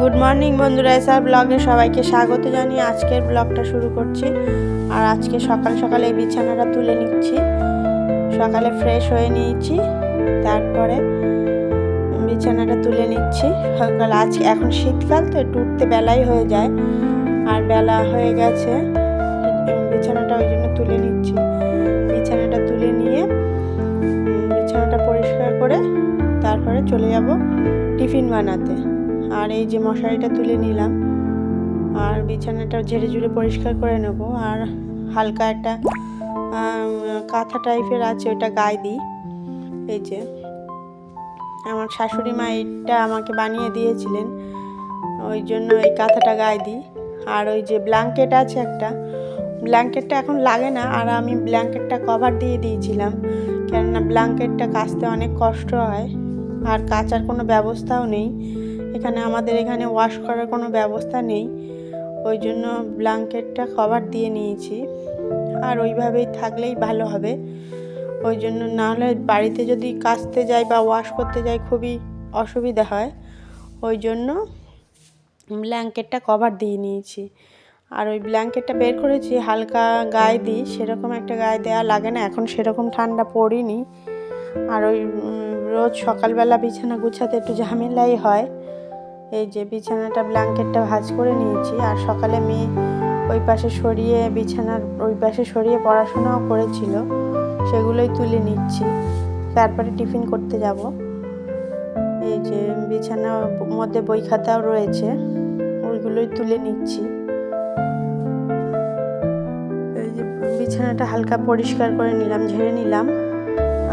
Good morning বন্ধুরা SR ব্লগে সবাইকে স্বাগত জানিয়ে আজকের ব্লগটা শুরু করছি। আর আজকে সকাল সকালে এই বিছানাটা তুলে নিচ্ছি। সকালে ফ্রেশ হয়ে নিয়েছি, তারপরে বিছানাটা তুলে নিচ্ছি। সকাল আজকে এখন শীতকাল তো একটু উঠতে বেলাই হয়ে যায়। আর বেলা হয়ে গেছে, বিছানাটা ওই জন্য তুলে নিচ্ছি। বিছানাটা তুলে নিয়ে বিছানাটা পরিষ্কার করে তারপরে চলে যাব টিফিন বানাতে। আর এই যে মশারিটা তুলে নিলাম। আর বিছানাটা ঝেড়ে ঝুড়ে পরিষ্কার করে নেব। আর হালকা একটা কাঁথা টাইপের আছে, ওটা গায়ে দিই। এই যে, আমার শাশুড়ি মা এটা আমাকে বানিয়ে দিয়েছিলেন। ওই জন্য এই কাঁথাটা গায়ে দিই। আর ওই যে ব্ল্যাঙ্কেট আছে একটা, ব্ল্যাঙ্কেটটা এখন লাগে না। আর আমি ব্ল্যাঙ্কেটটা কভার দিয়ে দিয়েছিলাম। কেননা ব্ল্যাঙ্কেটটা কাচতে অনেক কষ্ট হয়। আর কাচার কোনো ব্যবস্থাও নেই। এখানে আমাদের এখানে ওয়াশ করার কোনো ব্যবস্থা নেই। ওই জন্য ব্ল্যাঙ্কেটটা কভার দিয়ে নিয়েছি। আর ওইভাবেই থাকলেই ভালো হবে। ওই জন্য নাহলে বাড়িতে যদি কাচতে যাই বা ওয়াশ করতে যাই খুবই অসুবিধা হয়। ওই জন্য ব্ল্যাঙ্কেটটা কভার দিয়ে নিয়েছি। আর ওই ব্ল্যাঙ্কেটটা বের করেছি, হালকা গায়ে দিই, সেরকম একটা গায়ে দেওয়া লাগে না, এখন সেরকম ঠান্ডা পড়িনি। আর ওই রোজ সকালবেলা বিছানা গুছাতে একটু ঝামেলাই হয়। এই যে বিছানাটা ব্ল্যাঙ্কেটটা ভাঁজ করে নিয়েছি আর সকালে মেয়ে ওই পাশে সরিয়ে বিছানার ওই পাশে সরিয়ে পড়াশোনাও করেছিল, সেগুলোই তুলে নিচ্ছি। তারপরে টিফিন করতে যাব। এই যে বিছানার মধ্যে বই খাতাও রয়েছে, ওইগুলোই তুলে নিচ্ছি। এই যে বিছানাটা হালকা পরিষ্কার করে নিলাম, ঝেড়ে নিলাম।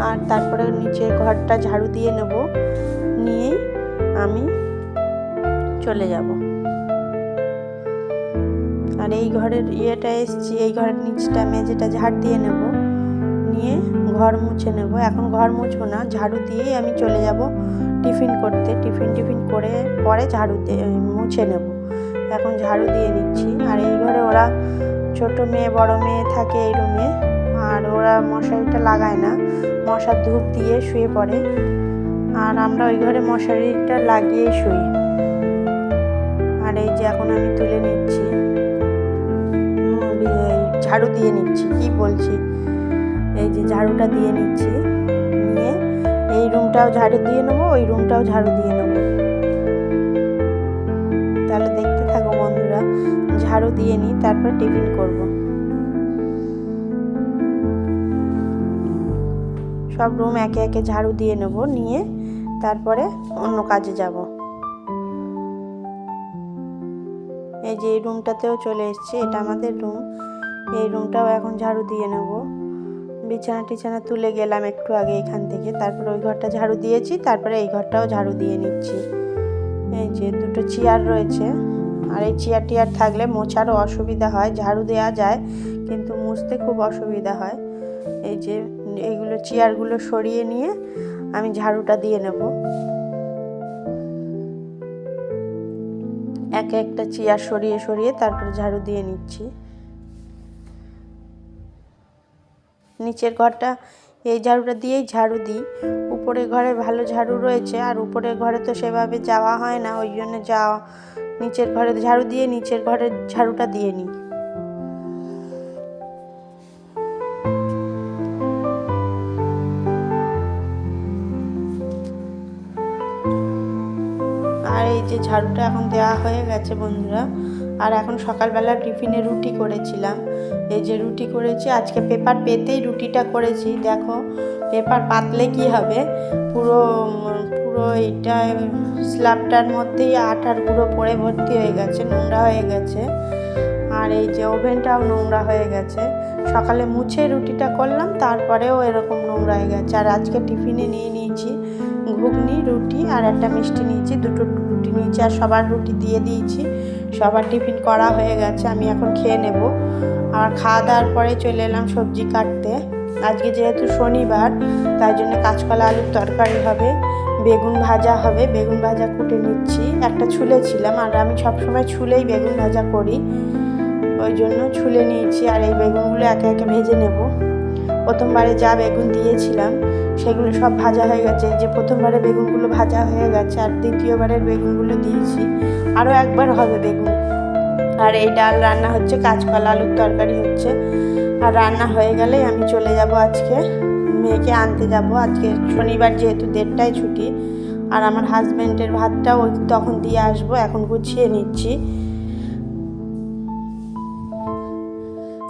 আর তারপরে নিচের ঘরটা ঝাড়ু দিয়ে নেব। নিয়েই আমি চলে যাব। আর এই ঘরের ইয়েটা এসছি, এই ঘরের নিচটা মেঝেটা ঝাড় দিয়ে নেব, নিয়ে ঘর মুছে নেব। এখন ঘর মুছবো না, ঝাড়ু দিয়েই আমি চলে যাব টিফিন করতে। টিফিন টিফিন করে পরে ঝাড়ু মুছে নেব। এখন ঝাড়ু দিয়ে নিচ্ছি। আর এই ঘরে ওরা ছোট মেয়ে, বড় মেয়ে থাকে এই রুমে, আর ওরা মশারিটা লাগায় না। মশার ধূপ দিয়ে শুয়ে পড়ে। আর আমরা ওই ঘরে মশারিটা লাগিয়ে শুই। এই যে এখন আমি তুলে নিচ্ছি। ঝাড়ু দিয়ে নিচ্ছি, কি বলছি? এই যে ঝাড়ুটা দিয়ে নিচ্ছি, নিয়ে এই রুমটাও ঝাড়ু দিয়ে নেব, ওই রুমটাও ঝাড়ু দিয়ে নেব। তাহলে দেখতে থাকো বন্ধুরা, ঝাড়ু দিয়ে নিই তারপর টিফিন করব। সব রুম একে একে ঝাড়ু দিয়ে নেব, নিয়ে তারপরে অন্য কাজে যাব। এই যে এই রুমটাতেও চলে এসছে, এটা আমাদের রুম। এই রুমটাও এখন ঝাড়ু দিয়ে নেব। বিছানা টিছানা তুলে গেলাম একটু আগে এখান থেকে, তারপরে ওই ঘরটা ঝাড়ু দিয়েছি, তারপরে এই ঘরটাও ঝাড়ু দিয়ে নিচ্ছি। এই যে দুটো চেয়ার রয়েছে, আর এই চেয়ার টিয়ার থাকলে মোছারও অসুবিধা হয়, ঝাড়ু দেওয়া যায়, কিন্তু মুছতে খুব অসুবিধা হয়। এই যে এইগুলো চেয়ারগুলো সরিয়ে নিয়ে আমি ঝাড়ুটা দিয়ে নেব। এক একটা চেয়ার সরিয়ে সরিয়ে তারপরে ঝাড়ু দিয়ে নিচ্ছি। নিচের ঘরটা, এই ঝাড়ুটা দিয়েই ঝাড়ু দিই। উপরে ঘরে ভালো ঝাড়ু রয়েছে, আর উপরের ঘরে তো সেভাবে যাওয়া হয় না, ওই জন্য যাওয়া নিচের ঘরে ঝাড়ু দিয়ে নিচের ঘরের ঝাড়ুটা দিয়ে নিই। যে ঝাড়ুটা এখন দেওয়া হয়ে গেছে বন্ধুরা। আর এখন সকালবেলা টিফিনে রুটি করেছিলাম। এই যে রুটি করেছি, আজকে পেপার পেতেই রুটিটা করেছি। দেখো, পেপার পাতলে কি হবে? পুরো পুরো এইটা স্ল্যাবটার মধ্যেই আটার গুঁড়ো পড়ে ভর্তি হয়ে গেছে, নোংরা হয়ে গেছে। আর এই যে ওভেনটাও নোংরা হয়ে গেছে। সকালে মুছে রুটিটা করলাম, তারপরেও এরকম নোংরা হয়ে গেছে। আর আজকে টিফিনে নিয়ে নিয়েছি ঘুগনি রুটি আর একটা মিষ্টি নিয়েছি, দুটো রুটি নিয়েছি আর সবার রুটি দিয়ে দিয়েছি। সবার টিফিন করা হয়ে গেছে, আমি এখন খেয়ে নেব। আর খাওয়া দাওয়ার পরে চলে এলাম সবজি কাটতে। আজকে যেহেতু শনিবার, তাই জন্য কাঁচকলা আলুর তরকারি হবে, বেগুন ভাজা হবে, বেগুন ভাজা কুটে নিচ্ছি। একটা ছুলেছিলাম আর আমি সবসময় ছুলেই বেগুন ভাজা করি। ওই জন্য ছুলে নিয়েছি আর এই বেগুনগুলো একে একে ভেজে নেব। প্রথমবারে যা বেগুন দিয়েছিলাম, সেগুলো সব ভাজা হয়ে গেছে। যে প্রথমবারে বেগুনগুলো ভাজা হয়ে গেছে, আর দ্বিতীয়বারের বেগুনগুলো দিয়েছি। আরও একবার হবে বেগুন। আর এই ডাল রান্না হচ্ছে, কাঁচকলা আলুর তরকারি হচ্ছে। আর রান্না হয়ে গেলেই আমি চলে যাব আজকে। মেয়েকে আনতে যাব। আজকে শনিবার যেহেতু দেড়টায় ছুটি, আর আমার হাজব্যান্ডের ভাতটাও তখন দিয়ে আসব। এখন গুছিয়ে নিচ্ছি।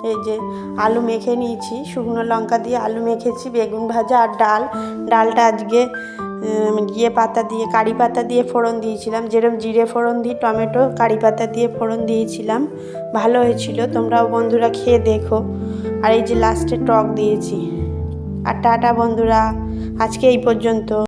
এই যে আলু মেখে নিয়েছি, শুকনো লঙ্কা দিয়ে আলু মেখেছি, বেগুন ভাজা আর ডাল। ডালটা আজকে ইয়ে পাতা দিয়ে, কারি পাতা দিয়ে ফোড়ন দিয়েছিলাম। যেরকম জিরে ফোড়ন দিই, টমেটো, কারি পাতা দিয়ে ফোড়ন দিয়েছিলাম। ভালো হয়েছিল, তোমরাও বন্ধুরা খেয়ে দেখো। আর এই যে লাস্টে টক দিয়েছি। আর টাটা বন্ধুরা, আজকে এই পর্যন্ত।